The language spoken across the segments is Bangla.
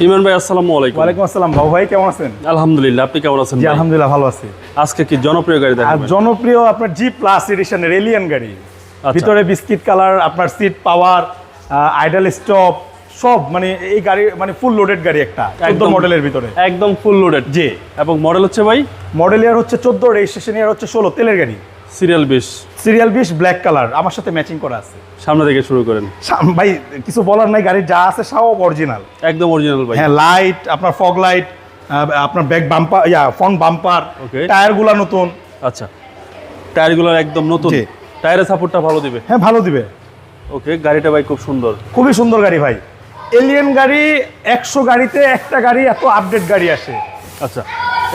ইমরান ভাই আসসালামু আলাইকুম। ওয়ালাইকুম আসসালাম। বাবু ভাই কেমন আছেন? আলহামদুলিল্লাহ আপনি কেমন আছেন জি? আলহামদুলিল্লাহ ভালো আছি। আজকে কি জনপ্রিয় গাড়ি দেখাবেন? জনপ্রিয় আপনার জি প্লাস এডিশনের এলিয়ান গাড়ি। আচ্ছা। ভিতরে বিস্কিট কালার আপনার সিট পাওয়ার আইডল স্টপ সব মানে এই গাড়ি মানে ফুল লোডেড গাড়ি একটা চোদ্দ একদম- মডেলের ভিতরে। একদম ফুল লোডেড জি। এবং মডেল হচ্ছে ভাই? মডেল ইয়ার হচ্ছে চোদ্দ রেজিস্ট্রেশন ইয়ার হচ্ছে ষোলো তেলের গাড়ি। সিরিয়াল বিশ। সিরিয়াল বিশ ব্ল্যাক কালার আমার সাথে ম্যাচিং করা আছে। সামনে থেকে শুরু করেন। ভাই কিছু বলার নাই গাড়ির যা আছে সব অরিজিনাল একদম অরিজিনাল ভাই। হ্যাঁ লাইট আপনার ফগ লাইট আপনার ব্যাক বাম্পার ইয়া ফ্রন্ট বাম্পার. টায়ারগুলো নতুন। আচ্ছা। টায়ারগুলো একদম নতুন। টায়ারের সাপোর্টটা ভালো দিবে। হ্যাঁ ভালো দিবে। ওকে গাড়িটা ভাই খুব সুন্দর। খুবই সুন্দর গাড়ি ভাই। এলিয়েন গাড়ি একশো গাড়িতে একটা গাড়ি এত আপডেট গাড়ি আসে। আচ্ছা।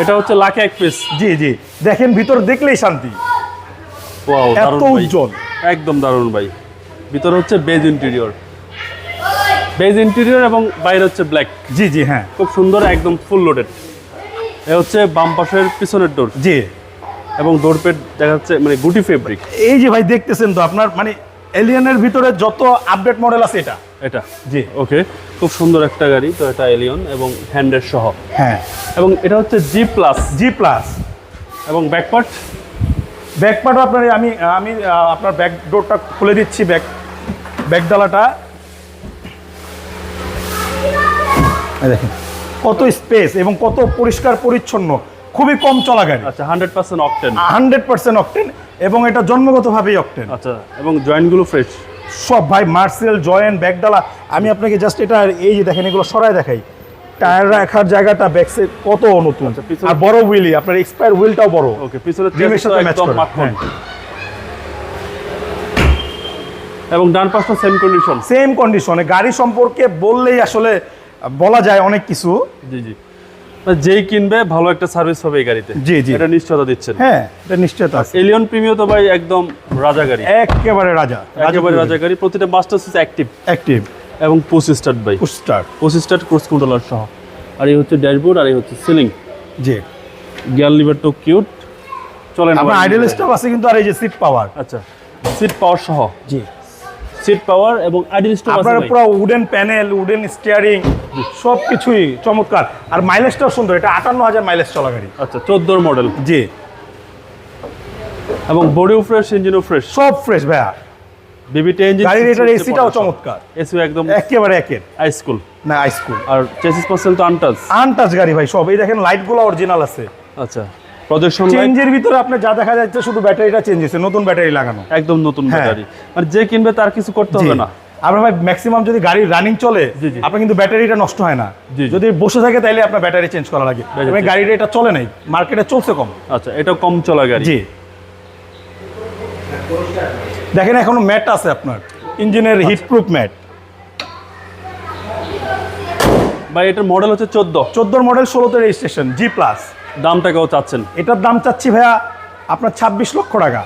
এটা হচ্ছে লাখে এক পিস জি জি। দেখেন ভিতর দেখলেই শান্তি। ওয়াও এত দারুণ উজ্জ্বল একদম দারুণ ভাই। ভিতরে হচ্ছে বেজ ইন্টেরিয়র বেজ ইন্টেরিয়র এবং বাইরে হচ্ছে ব্ল্যাক জি জি হ্যাঁ। খুব সুন্দর একদম ফুল লোডেড এ হচ্ছে বাম পাশের পিছনের ডোর জি। এবং ডোর পেট দেখা যাচ্ছে মানে গুটি ফেব্রিক এই যে ভাই দেখতেছেন তো আপনার মানে এলিয়নের ভিতরে যত আপডেট মডেল আছে এটা। এটা? জি। ওকে খুব সুন্দর একটা গাড়ি তো এটা এলিয়ন এবং হ্যান্ডের সহ। হ্যাঁ। এবং এটা হচ্ছে জি প্লাস জি প্লাস এবং ব্যাকপার্ট ব্যাক পার্টও আপনার আমি আমি আপনার ব্যাক ডোরটা খুলে দিচ্ছি ব্যাক ব্যাক ডালাটা। দেখেন কত স্পেস এবং কত পরিষ্কার পরিচ্ছন্ন খুবই কম চলা গাড়ি। আচ্ছা hundred percent octane hundred percent octane এবং এটা জন্মগতভাবেই অকটেন আচ্ছা এবং জয়েন্টগুলো ফ্রেশ সব ভাই মার্সেল জয়েন্ট ব্যাকডালা আমি আপনাকে জাস্ট এটা এই যে দেখেন এগুলো সরাই দেখাই। টায়ার রাখার জায়গাটা ব্যাক সাইড কত নতুন? আচ্ছা, আর বড় হুইলি আপনার এক্সপায়ার হুইলটাও বড়। ওকে পিছনের রিমের সাথে ম্যাচ করে। হ্যাঁ। এবং ডান পাশটা সেম কন্ডিশন সেম কন্ডিশনে গাড়ি সম্পর্কে বললেই আসলে বলা যায় অনেক কিছু। জি জি। যেই কিনবে ভালো একটা সার্ভিস হবে এই গাড়িতে। জি, জি। এটা নিশ্চয়তা দিচ্ছেন। হ্যাঁ এটা নিশ্চয়তা আছে। এলিয়ন প্রিমিও তো ভাই একদম রাজা গাড়ি। একেবারে রাজা। একেবারে রাজা গাড়ি প্রতিটা মাস্টার সুইচ অ্যাক্টিভ অ্যাক্টিভ এবং পুশ স্টার্ট পুস্টার পুশ স্টার্ট ক্রুজ কন্ট্রোলার সহ। আর এই হচ্ছে ড্যাশবোর্ড আর এই হচ্ছে সিলিং জি। গিয়ার লিভার তো কিউট চলেন আপনার আইডল স্টপ আছে কিন্তু আর এই যে সিট পাওয়ার আচ্ছা সিট পাওয়ার সহ। জি। সিট পাওয়ার এবং আইডল স্টপ আছে আপনার পুরো উডেন প্যানেল উডেন স্টিয়ারিং সব কিছুই চমৎকার। আর মাইলেজটাও সুন্দর এটা আটান্ন হাজার মাইলেজ চলা গাড়ি। আচ্ছা চোদ্দোর মডেল জি। এবং বডিও ফ্রেশ ইঞ্জিনও ফ্রেশ সব ফ্রেশ ভাইয়া। বিবিটি ইঞ্জিন গাড়ির এটার এসিটাও চমৎকার। এসি একদম একেবারে একের। না আর চেসিস পার্সেল তো আনটাচ আনটাচ গাড়ি ভাই সব। এই দেখেন লাইটগুলো অরিজিনাল আছে। আচ্ছা প্রজেকশন চেঞ্জের ভিতরে আপনি যা দেখা যাচ্ছে শুধু ব্যাটারিটা চেঞ্জ হয়েছে নতুন ব্যাটারি লাগানো। একদম নতুন হ্যাঁ। ব্যাটারি। মানে যে কিনবে তার কিছু করতে হবে না। আপনার ভাই ম্যাক্সিমাম যদি গাড়ি রানিং চলে। আপনার কিন্তু ব্যাটারিটা নষ্ট হয় না। যদি বসে থাকে তাহলে আপনার ব্যাটারি চেঞ্জ করা লাগে। গাড়িটা এটা চলে নাই মার্কেটে চলছে কম। আচ্ছা এটা কম চলা গাড়ি। জি। দেখেন এখনও ম্যাট আছে আপনার। ইঞ্জিনের আচ্ছা। Heat proof mat. ভাই এটার মডেল হচ্ছে চোদ্দ। চোদ্দোর মডেল ষোলোতে রেজিস্ট্রেশন জি প্লাস দামটা কেউ চাচ্ছেন। এটার দাম চাচ্ছি ভাইয়া আপনার ছাব্বিশ লক্ষ টাকা।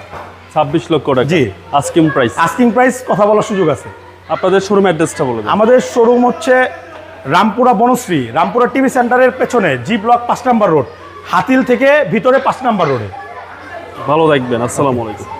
ছাব্বিশ লক্ষ টাকা। জি। আস্কিং প্রাইস আস্কিং প্রাইস কথা বলার সুযোগ আছে। আপনাদের শোরুম অ্যাড্রেসটা বলুন আমাদের শোরুম হচ্ছে রামপুরা বনশ্রী রামপুরা টিভি সেন্টারের পেছনে জি ব্লক পাঁচ নাম্বার রোড হাতিল থেকে ভিতরে পাঁচ নাম্বার রোডে ভালো থাকবেন আসসালামু আলাইকুম।